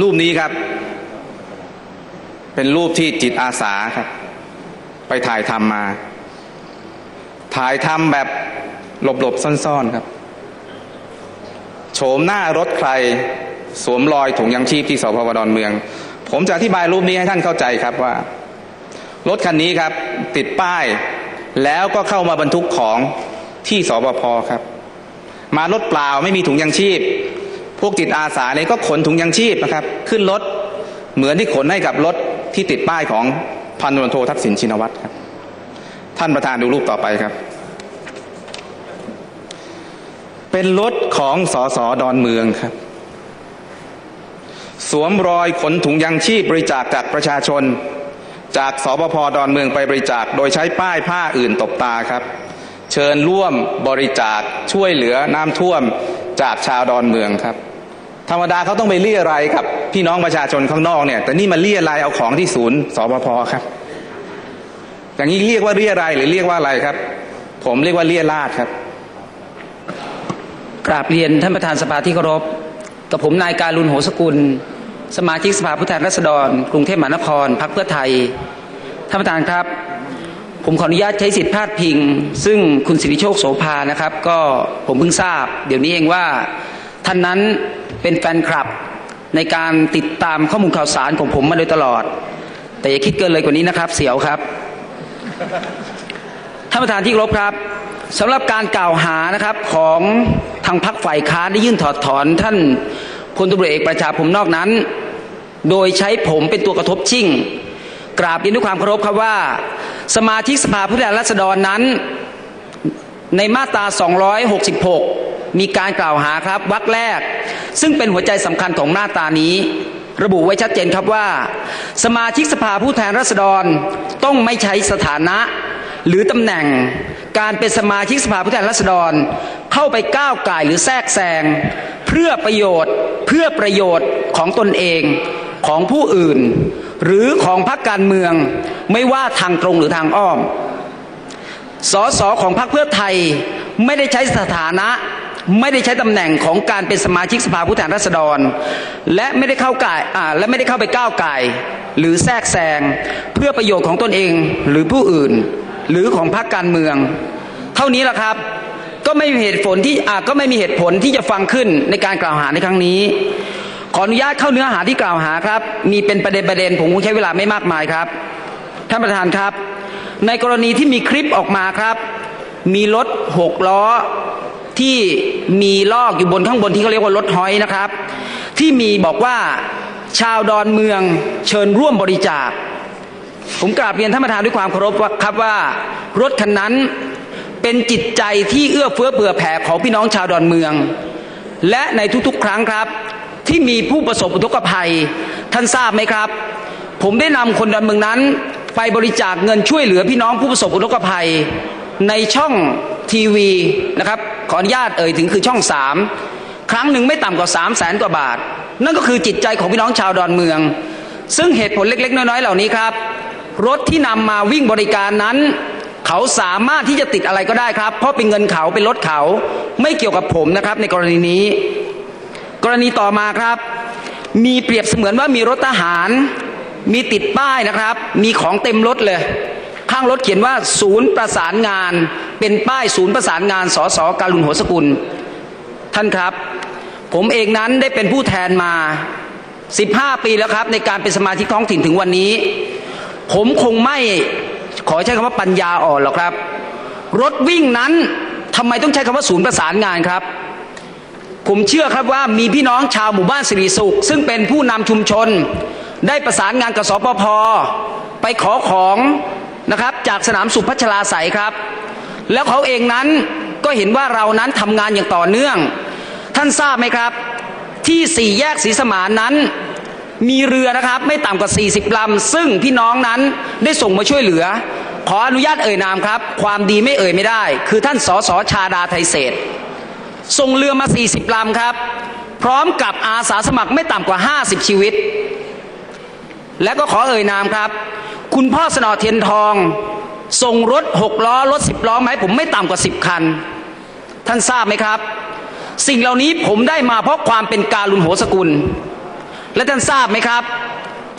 รูปนี้ครับ เป็นรูปที่จิตอาสาครับ ไปถ่ายทำมา ถ่ายทำแบบหลบๆซ่อนๆครับ โฉมหน้ารถใครสวมรอยถุงยังชีพที่สพวดอนเมือง ผมจะอธิบายรูปนี้ให้ท่านเข้าใจครับว่า รถคันนี้ครับ ติดป้าย แล้วก็เข้ามาบรรทุกของที่สบพครับ มารถเปล่าไม่มีถุงยังชีพ พวกจิตอาสาเนี่ยก็ขนถุงยังชีพนะครับ ขึ้นรถเหมือนที่ขนให้กับรถที่ติดป้ายของพันตำรวจโททักษิณชินวัตรครับ ท่านประธานดูรูปต่อไปครับ เป็นรถของสอสอดอนเมืองครับ สวมรอยขนถุงยังชีพบริจาคจากประชาชน จากสบพดอนเมืองไปบริจาค โดยใช้ป้ายผ้าอื่นตบตาครับ เชิญร่วมบริจาคช่วยเหลือน้ำท่วมจากชาวดอนเมืองครับ ธรรมดาเขาต้องไปเรียอะไรกับพี่น้องประชาชนข้างนอกเนี่ย แต่นี่มาเรียอะไรเอาของที่ศูนย์สบพครับ อย่างนี้เรียกว่าเรียอะไรหรือเรียกว่าอะไรครับ ผมเรียกว่าเรียราดครับ กราบเรียนท่านประธานสภาที่เคารพกับผมนายการุณโหสกุล สมาชิกสภาผู้แทนราษฎร กรุงเทพมหานครพรรคเพื่อไทยท่านประธานครับ ผมขออนุญาตใช้สิทธิพาดพิง ซึ่งคุณสิริโชคโสภานะครับ ก็ผมเพิ่งทราบ เดี๋ยวนี้เองว่าท่านนั้น เป็นแฟนคลับในการติดตามข้อมูลข่าวสารของผมมาโดยตลอด แต่อย่าคิดเกินเลยกว่านี้นะครับ เสียวครับท่านประธานที่เคารพครับสำหรับการกล่าวหานะครับของทางพรรคฝ่ายค้านได้ยื่นถอดถอนท่านพลตำรวจเอกประชาผมนอกนั้น โดยใช้ผมเป็นตัวกระทบชิ่ง กราบเรียนด้วยความเคารพครับว่า สมาชิกสภาผู้แทนราษฎรนั้น ในมาตรา 266 มีการกล่าวหาครับวรรคแรก ซึ่งเป็นหัวใจสำคัญของมาตานี้ ระบุไว้ชัดเจนครับว่า สมาชิกสภาผู้แทนราษฎรต้องไม่ใช้สถานะ หรือตำแหน่งการเป็นสมาชิกสภาผู้แทนราษฎร เข้าไปก้าวไก่หรือแทรกแซงเพื่อประโยชน์เพื่อประโยชน์ของตนเองของผู้อื่น หรือของพรรคการเมืองไม่ว่าทางตรงหรือทางอ้อมสสของพรรคเพื่อไทยไม่ได้ใช้สถานะ ไม่ได้ใช้ตำแหน่งของการเป็นสมาชิกสภาผู้แทนราษฎร และไม่ได้เข้าก่ายและไม่ได้เข้าไปก้าวไก่หรือแทรกแซงเพื่อประโยชน์ของตนเองหรือผู้อื่น หรือของพรรคการเมือง เท่านี้แหละครับ ก็ไม่มีเหตุผลที่ก็ไม่มีเหตุผลที่จะฟังขึ้นในการกล่าวหาในครั้งนี้ ขออนุญาตเข้าเนื้อหาที่กล่าวหาครับ มีเป็นประเด็นประเด็นผมคงใช้เวลาไม่มากมายครับท่านประธานครับ ในกรณีที่มีคลิปออกมาครับ มีรถหกล้อ ที่มีลอกอยู่บนข้างบนที่เขาเรียกว่ารถห้อยนะครับ ที่มีบอกว่าชาวดอนเมืองเชิญร่วมบริจาค ผมกราบเรียนท่านประธานด้วยความเคารพว่าครับว่ารถคันนั้นเป็นจิตใจที่เอื้อเฟื้อเผื่อแผ่ของพี่น้องชาวดอนเมือง และในทุกๆ ครั้งครับ ที่มีผู้ประสบอุทกภัย ท่านทราบไหมครับ ผมได้นำคนดอนเมืองนั้น ไปบริจาคเงินช่วยเหลือพี่น้องผู้ประสบอุทกภัย ในช่อง ทีวีนะครับขออนุญาตเอ่ยถึงคือช่องสามครั้งหนึ่งไม่ต่ำกว่า3 0 0แสนกว่าบาท นั่นก็คือจิตใจของพี่น้องชาวดอนเมือง ซึ่งเหตุผลเล็กๆ น้อยๆ เหล่านี้ครับ รถที่นำมาวิ่งบริการนั้น เขาสามารถที่จะติดอะไรก็ได้ครับ เพราะเป็นเงินเขาเป็นรถเขาไม่เกี่ยวกับผมนะครับ ในกรณีนี้ กรณีต่อมาครับ มีเปรียบเสมือนว่ามีรถทหาร มีติดป้ายนะครับ มีของเต็มรถเลย ข้างรถเขียนว่า ศูนย์ประสานงาน เป็นป้ายศูนย์ประสานงานสสการุณโหสกุล ท่านครับ ผมเองนั้นได้เป็นผู้แทนมา 15 ปีแล้วครับ ในการเป็นสมาชิกท้องถิ่นถึงวันนี้ ผมคงไม่ขอใช้คำว่าปัญญาอ่อนหรอกครับ รถวิ่งนั้นทำไมต้องใช้คำว่าศูนย์ประสานงานครับผมเชื่อครับว่ามีพี่น้องชาวหมู่บ้านสิริสุข ซึ่งเป็นผู้นำชุมชน ได้ประสานงานกับสปพไปขอของ จากสนามสุพัชลาใสครับ แล้วเขาเองนั้นก็เห็นว่าเรานั้นทำงานอย่างต่อเนื่อง ท่านทราบไหมครับ ที่สี่แยกศรีสมานนั้น มีเรือนะครับไม่ต่ำกว่า 40ลำซึ่งพี่น้องนั้นได้ส่งมาช่วยเหลือ ขออนุญาตเอ่ยนามครับ ความดีไม่เอ่ยไม่ได้ คือท่านสสชาดาไทยเศษส่งเรือมา 40ลำครับ พร้อมกับอาสาสมัครไม่ต่ำกว่า 50 ชีวิต และก็ขอเอ่ยนามครับ คุณพ่อสนอเทียนทอง ส่งรถ6ล้อรถ10ล้อมาให้ผมไม่ต่ำกว่า10คัน ท่านทราบไหมครับ สิ่งเหล่านี้ผมได้มาเพราะความเป็นการลุนโหสกุล และท่านทราบไหมครับ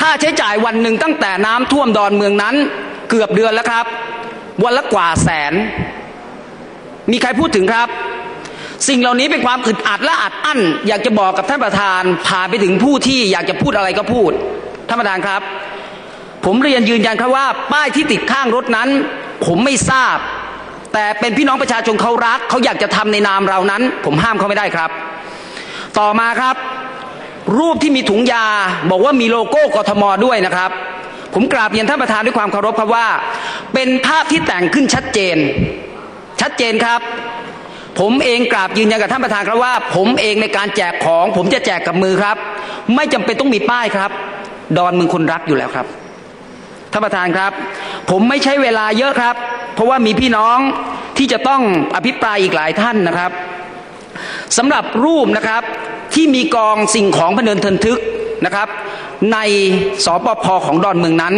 ค่าใช้จ่ายวันหนึ่งตั้งแต่น้ำท่วมดอนเมืองนั้น เกือบเดือนแล้วครับ วันละกว่าแสน มีใครพูดถึงครับ สิ่งเหล่านี้เป็นความอึดอัดและอัดอั้น อยากจะบอกกับท่านประธานผ่านไปถึงผู้ที่อยากจะพูดอะไรก็พูดท่านประธานครับ ผมเรียนยืนยันครับว่า ป้ายที่ติดข้างรถนั้น ผมไม่ทราบ แต่เป็นพี่น้องประชาชนเขารักเขาอยากจะทำในนามเรานั้น ผมห้ามเขาไม่ได้ครับ ต่อมาครับ รูปที่มีถุงยาบอกว่ามีโลโก้กทมด้วยนะครับ ผมกราบเรียนท่านประธานด้วยความเคารพครับว่า เป็นภาพที่แต่งขึ้นชัดเจน ชัดเจนครับผมเองกราบยืนยันกับท่านประธานครับว่า ผมเองในการแจกของ ผมจะแจกกับมือครับ ไม่จำเป็นต้องมีป้ายครับ ดอนมึงคนรักอยู่แล้วครับ ท่านประธานครับ ผมไม่ใช้เวลาเยอะครับ เพราะว่ามีพี่น้องที่จะต้องอภิปรายอีกหลายท่านนะครับสำหรับรูปนะครับที่มีกองสิ่งของพเนินเทินทึกนะครับ ในสปพของดอนเมืองนั้น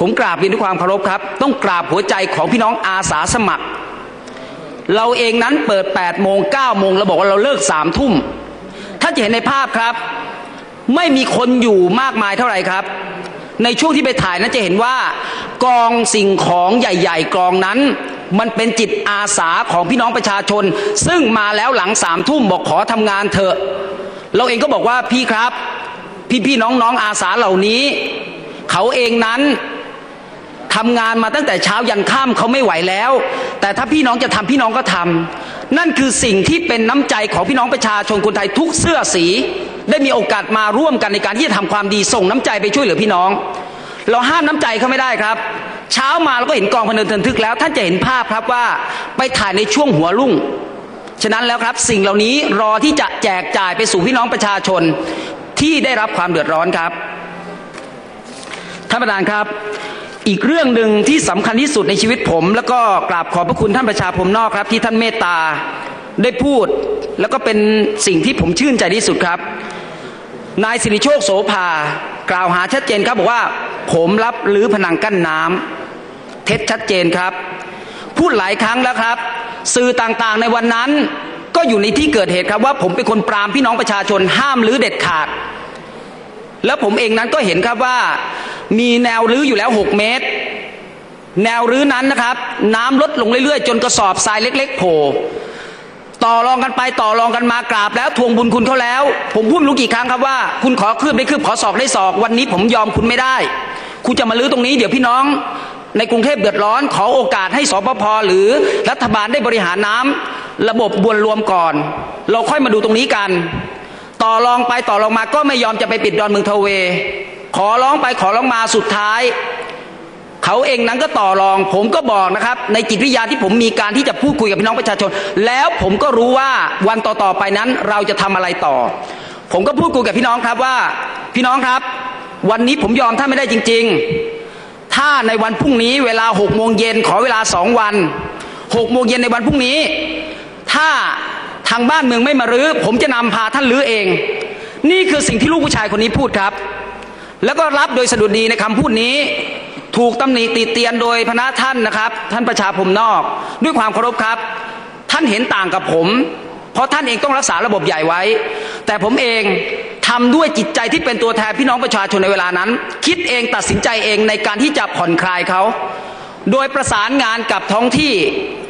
ผมกราบเรียนด้วยความเคารพครับ ต้องกราบหัวใจของพี่น้องอาสาสมัคร เราเองนั้นเปิด8โมง9โมงเราบอกว่าเราเลิก3ทุ่มถ้าจะเห็นในภาพครับ ไม่มีคนอยู่มากมายเท่าไหร่ครับ ในช่วงที่ไปถ่ายนั้นจะเห็นว่ากองสิ่งของใหญ่ ๆ กองนั้น มันเป็นจิตอาสาของพี่น้องประชาชน ซึ่งมาแล้วหลังสามทุ่มบอกขอทำงานเถอะ เราเองก็บอกว่าพี่ครับ พี่ๆน้องๆอาสาเหล่านี้ เขาเองนั้นทำงานมาตั้งแต่เช้ายันค่ำเขาไม่ไหวแล้ว แต่ถ้าพี่น้องจะทำพี่น้องก็ทำนั่นคือสิ่งที่เป็นน้ำใจของพี่น้องประชาชนคนไทยทุกเสื้อสี ได้มีโอกาสมาร่วมกันในการที่จะทำความดีส่งน้ำใจไปช่วยเหลือพี่น้อง เราห้ามน้ำใจเขาไม่ได้ครับ เช้ามาเราก็เห็นกองพเนินเทินทึกแล้ว ท่านจะเห็นภาพครับว่าไปถ่ายในช่วงหัวรุ่งฉะนั้นแล้วครับสิ่งเหล่านี้รอที่จะแจกจ่ายไปสู่พี่น้องประชาชนที่ได้รับความเดือดร้อนครับท่านประธานครับ อีกเรื่องหนึ่งที่สำคัญที่สุดในชีวิตผม แล้วก็กราบขอบพระคุณท่านประชาพรมนอกครับ ที่ท่านเมตตา ได้พูดแล้วก็เป็นสิ่งที่ผมชื่นใจที่สุดครับ นายสิริโชคโสภากล่าวหาชัดเจนครับบอกว่า ผมรับรื้อผนังกั้นน้ำเท็จชัดเจนครับ พูดหลายครั้งแล้วครับ สื่อต่างๆในวันนั้น ก็อยู่ในที่เกิดเหตุครับว่า ผมเป็นคนปรามพี่น้องประชาชนห้ามรื้อเด็ดขาด แล้วผมเองนั้นก็เห็นครับว่า มีแนวรื้ออยู่แล้ว 6 เมตร แนวรื้อนั้นนะครับ น้ำลดลงเรื่อยๆ จนกระสอบทรายเล็ก ๆโผล่ ต่อรองกันไปต่อรองกันมากราบแล้วทวงบุญคุณเขาแล้ว ผมพูดรู้กี่ครั้งครับว่า คุณขอคืบได้คืบขอศอกได้ศอก วันนี้ผมยอมคุณไม่ได้ คุณจะมาลื้อตรงนี้เดี๋ยวพี่น้องในกรุงเทพเดือดร้อนขอโอกาสให้สปพหรือรัฐบาลได้บริหารน้ำระบบบวนรวมก่อน เราค่อยมาดูตรงนี้กัน ต่อรองไปต่อรองมาก็ไม่ยอมจะไปปิดดอนเมืองทเว ขอร้องไปขอร้องมาสุดท้าย เขาเองนั้นก็ต่อรอง ผมก็บอกนะครับ ในจิตวิทยาที่ผมมีการที่จะพูดคุยกับพี่น้องประชาชน แล้วผมก็รู้ว่าวันต่อๆไปนั้นเราจะทำอะไรต่อ ผมก็พูดคุยกับพี่น้องครับว่า พี่น้องครับ วันนี้ผมยอมท่านไม่ได้จริง ๆ ถ้าในวันพรุ่งนี้เวลาหกโมงเย็นขอเวลาสองวันหกโมงเย็นในวันพรุ่งนี้ ถ้าทางบ้านเมืองไม่มารื้อผมจะนำพาท่านรื้อเอง นี่คือสิ่งที่ลูกผู้ชายคนนี้พูดครับ แล้วก็รับโดยสะดุดดีในคำพูดนี้ ถูกตำหนิติเตียนโดยพระท่านนะครับ ท่านประชาพรมนอก ด้วยความเคารพครับ ท่านเห็นต่างกับผม เพราะท่านเองต้องรักษาระบบใหญ่ไว้ แต่ผมเองทำด้วยจิตใจที่เป็นตัวแทนพี่น้องประชาชนในเวลานั้น คิดเองตัดสินใจเองในการที่จะผ่อนคลายเขา โดยประสานงานกับท้องที่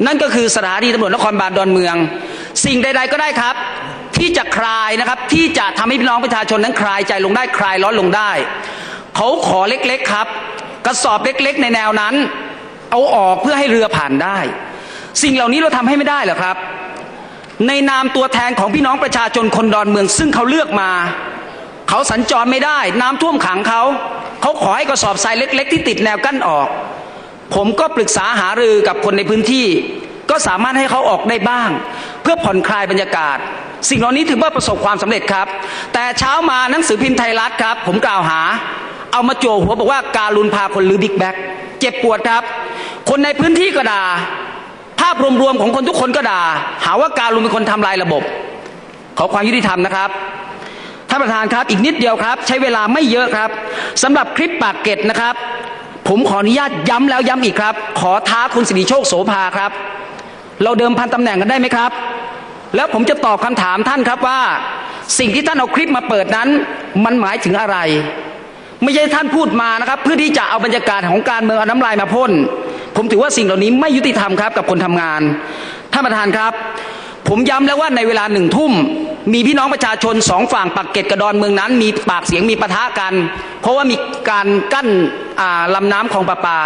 นั่นก็คือสถานีตำรวจนครบาลดอนเมือง สิ่งใด ๆก็ได้ครับ ที่จะคลายนะครับที่จะทำให้พี่น้องประชาชนนั้นคลายใจลงได้คลายร้อนลงได้ เขาขอเล็กๆครับ กระสอบเล็กๆ ในแนวนั้น เอาออกเพื่อให้เรือผ่านได้ สิ่งเหล่านี้เราทำให้ไม่ได้หรอครับ ในนามตัวแทนของพี่น้องประชาชนคนดอนเมือง ซึ่งเขาเลือกมา เขาสัญจรไม่ได้ น้ำท่วมขังเขา เขาขอให้กระสอบทรายเล็ก ๆ ที่ติดแนวกั้นออก ผมก็ปรึกษาหารือกับคนในพื้นที่ ก็สามารถให้เขาออกได้บ้าง เพื่อผ่อนคลายบรรยากาศสิ่งเหล่านี้ถือว่าประสบความสำเร็จครับ แต่เช้ามาหนังสือพิมพ์ไทยรัฐครับ ผมกล่าวหา เอามาโจหัวบอกว่าการุณพาคนลือบิ๊กแบ็กเจ็บปวดครับ คนในพื้นที่ก็ด่าภาพรวมๆของคนทุกคนก็ด่าหาว่าการุณเป็นคนทำลายระบบ ขอความยุติธรรมนะครับท่านประธานครับอีกนิดเดียวครับ ใช้เวลาไม่เยอะครับสำหรับคลิปปากเกร็ดนะครับ ผมขออนุญาตย้ำแล้วย้ำอีกครับ ขอท้าคุณสิริโชคโสภาครับ เราเดิมพันตำแหน่งกันได้ไหมครับ แล้วผมจะตอบคำถามท่านครับว่า สิ่งที่ท่านเอาคลิปมาเปิดนั้น มันหมายถึงอะไร ไม่ใช่ท่านพูดมานะครับ เพื่อที่จะเอาบรรยากาศของการเมืองเอาน้ำลายมาพ่น ผมถือว่าสิ่งเหล่านี้ไม่ยุติธรรมครับกับคนทำงานท่านประธานครับ ผมย้ำแล้วว่าในเวลาหนึ่งทุ่มมีพี่น้องประชาชนสองฝั่งปากเกร็ดกระดอนเมืองนั้น มีปากเสียงมีปะทะกัน เพราะว่ามีการกั้นอ่าลำน้ำคลองประปา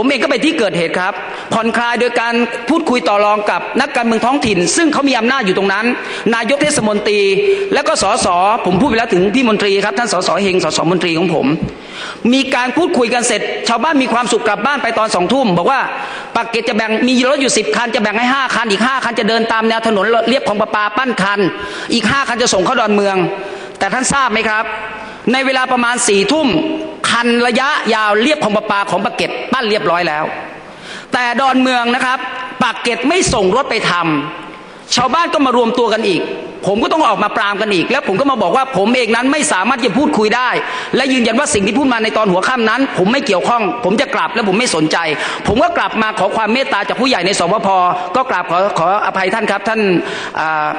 ผมเองก็ไปที่เกิดเหตุครับ ผ่อนคลายโดยการพูดคุยต่อรองกับนักการเมืองท้องถิ่น ซึ่งเขามีอำนาจอยู่ตรงนั้น นายกเทศมนตรี และก็สสผมพูดไปแล้วถึงพี่มนตรีครับท่านสสเฮงสสมนตรีของผม มีการพูดคุยกันเสร็จ ชาวบ้านมีความสุขกลับบ้านไปตอนสองทุ่มบอกว่าปากเกร็ดจะแบ่งมีรถอยู่สิบคันจะแบ่งให้ห้าคันอีกห้าคันจะเดินตามแนวถนนเรียบของประปาปั้นคัน อีกห้าคันจะส่งเข้าดอนเมือง แต่ท่านทราบไหมครับ ในเวลาประมาณสี่ทุ่ม คันระยะยาวเรียบของประปาของปากเก็ตปั้นเรียบร้อยแล้ว แต่ดอนเมืองนะครับปากเก็ตไม่ส่งรถไปทำ ชาวบ้านก็มารวมตัวกันอีก ผมก็ต้องออกมาปรามกันอีก แล้วผมก็มาบอกว่าผมเองนั้นไม่สามารถจะพูดคุยได้ และยืนยันว่าสิ่งที่พูดมาในตอนหัวค่ำนั้น ผมไม่เกี่ยวข้อง ผมจะกลับและผมไม่สนใจ ผมก็กลับมาขอความเมตตาจากผู้ใหญ่ในสบพก็กราบขอขออภัยท่านครับ ท่าน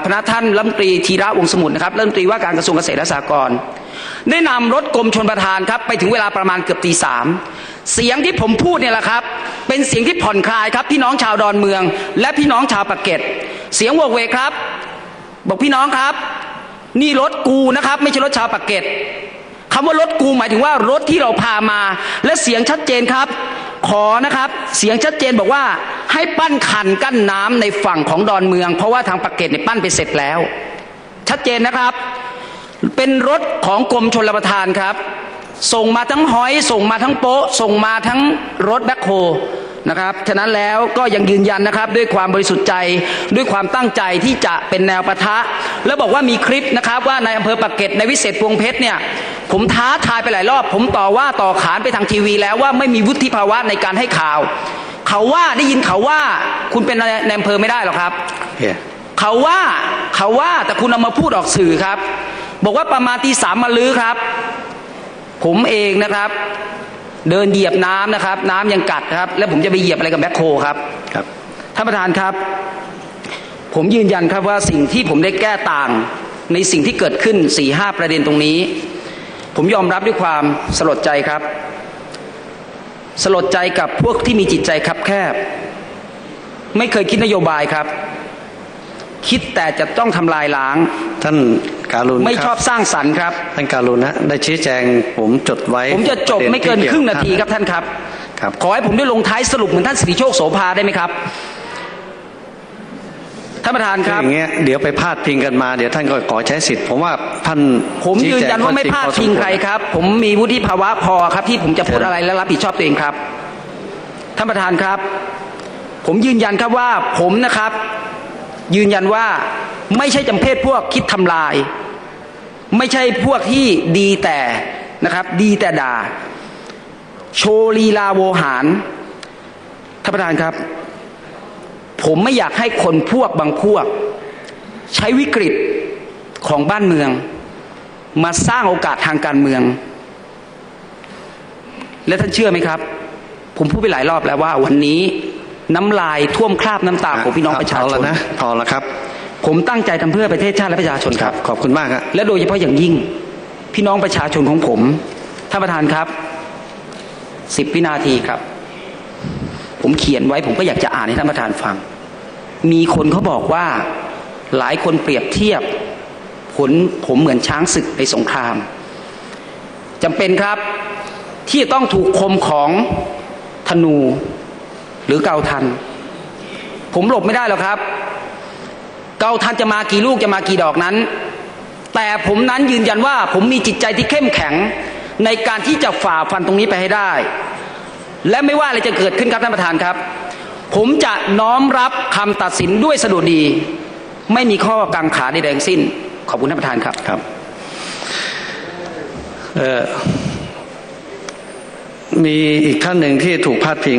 พนักท่านรัฐมนตรีธีระวงศ์สมุทรนะครับรัฐมนตรีว่าการกระทรวงเกษตรและสหกรณ์ได้นำรถกรมชนประทานครับไปถึงเวลาประมาณเกือบตีสามเสียงที่ผมพูดเนี่ยแหละครับ เป็นเสียงที่ผ่อนคลายครับพี่น้องชาวดอนเมือง และพี่น้องชาวปากเกร็ด เสียงโวกเวกครับ บอกพี่น้องครับ นี่รถกูนะครับ ไม่ใช่รถชาวปากเกร็ดคำว่ารถกูหมายถึงว่ารถที่เราพามา และเสียงชัดเจนครับ ขอนะครับ เสียงชัดเจนบอกว่า ให้ปั้นคันกั้นน้ำในฝั่งของดอนเมือง เพราะว่าทางปากเกร็ดเนี่ยปั้นไปเสร็จแล้ว ชัดเจนนะครับ เป็นรถของกรมชลประทานครับ ส่งมาทั้งหอย ส่งมาทั้งโป๊ะส่งมาทั้งรถแบ็คโฮ นะครับ ฉะนั้นแล้วก็ยังยืนยันนะครับด้วยความบริสุทธิ์ใจด้วยความตั้งใจที่จะเป็นแนวปะทะ แล้วบอกว่ามีคลิปนะครับว่าในอำเภอปากเกร็ดในวิเศษพวงเพชรเนี่ยผมท้าทายไปหลายรอบ ผมต่อว่าต่อขานไปทางทีวีแล้วว่าไม่มีวุฒิภาวะในการให้ข่าว เขาว่าได้ยินเขาว่าคุณเป็นในอำเภอไม่ได้หรอกครับ Yeah. เขาว่าเขาว่าแต่คุณเอามาพูดออกสื่อครับ บอกว่าประมาณตีสามมาลื้อครับ ผมเองนะครับ เดินเหยียบน้ำนะครับ น้ำยังกัดครับ แล้วผมจะไปเหยียบอะไรกับแบ็คโฮครับครับท่านประธานครับ ผมยืนยันครับว่าสิ่งที่ผมได้แก้ต่างในสิ่งที่เกิดขึ้นสี่ห้าประเด็นตรงนี้ ผมยอมรับด้วยความสลดใจครับ สลดใจกับพวกที่มีจิตใจคับแคบ ไม่เคยคิดนโยบายครับ คิดแต่จะต้องทำลายล้าง ท่านการุณไม่คชรัอบสร้างสรรค์ครับ ท่านการุณนะได้ชี้แจงผมจดไว้ ผมจะจบปรด็ไม่เกินที่ครึ่งนาทีเกี่ยวครับท่านครับครับ ขอให้ผมได้ลงท้ายสรุปเหมือนท่านสิริโชคโสภาได้ไหมครับท่านประธานคือครับอย่างเงี้ยเดี๋ยวไปพาดพิงกันมาเดี๋ยวท่านก็ขอใช้สิทธิ์ผมว่าท่านผมยืนยันว่าไม่ชี้แจพลาดข้อพิงสมวใครครับ ผมมีวุฒิภาวะพอครับ ที่ผมจะพูดเชิญอะไรและรับผิดชอบตัวเองครับท่านประธานครับ ผมยืนยันครับว่าผมนะครับ ยืนยันว่าไม่ใช่จำเพศพวกคิดทำลาย ไม่ใช่พวกที่ดีแต่นะครับ ดีแต่ด่า โชลีลาโวหารท่านประธานครับ ผมไม่อยากให้คนพวกบางพวก ใช้วิกฤตของบ้านเมือง มาสร้างโอกาสทางการเมือง และท่านเชื่อไหมครับ ผมพูดไปหลายรอบแล้วว่าวันนี้ น้ำลายท่วมคราบน้ำตาของพี่น้องประชาเอชแล้วนนะพอแล้วครับ ผมตั้งใจทำเพื่อประเทศชาติและประชาชนครับ ขอบคุณมากครับและโดยเฉพาะอย่างยิ่ง พี่น้องประชาชนของผมท่านประธานครับสิบวินาทีครับ ผมเขียนไว้ผมก็อยากจะอ่านให้ท่านประธานฟัง มีคนเขาบอกว่าหลายคนเปรียบเทียบ ผลผมเหมือนช้างศึกในสงครามจำเป็นครับที่จะต้องถูกคมของธนู หรือเกาทัน ผมหลบไม่ได้หรอกครับ เกาทันจะมากี่ลูกจะมากี่ดอกนั้น แต่ผมนั้นยืนยันว่า ผมมีจิตใจที่เข้มแข็งในการที่จะฝ่าฟันตรงนี้ไปให้ได้ และไม่ว่าอะไรจะเกิดขึ้นครับท่านประธานครับ ผมจะน้อมรับคำตัดสินด้วยสะดุดี ไม่มีข้อกังขาใดๆทั้งสิ้น ขอบคุณท่านประธานครับครับมีอีกท่านหนึ่งที่ถูกพาดพิง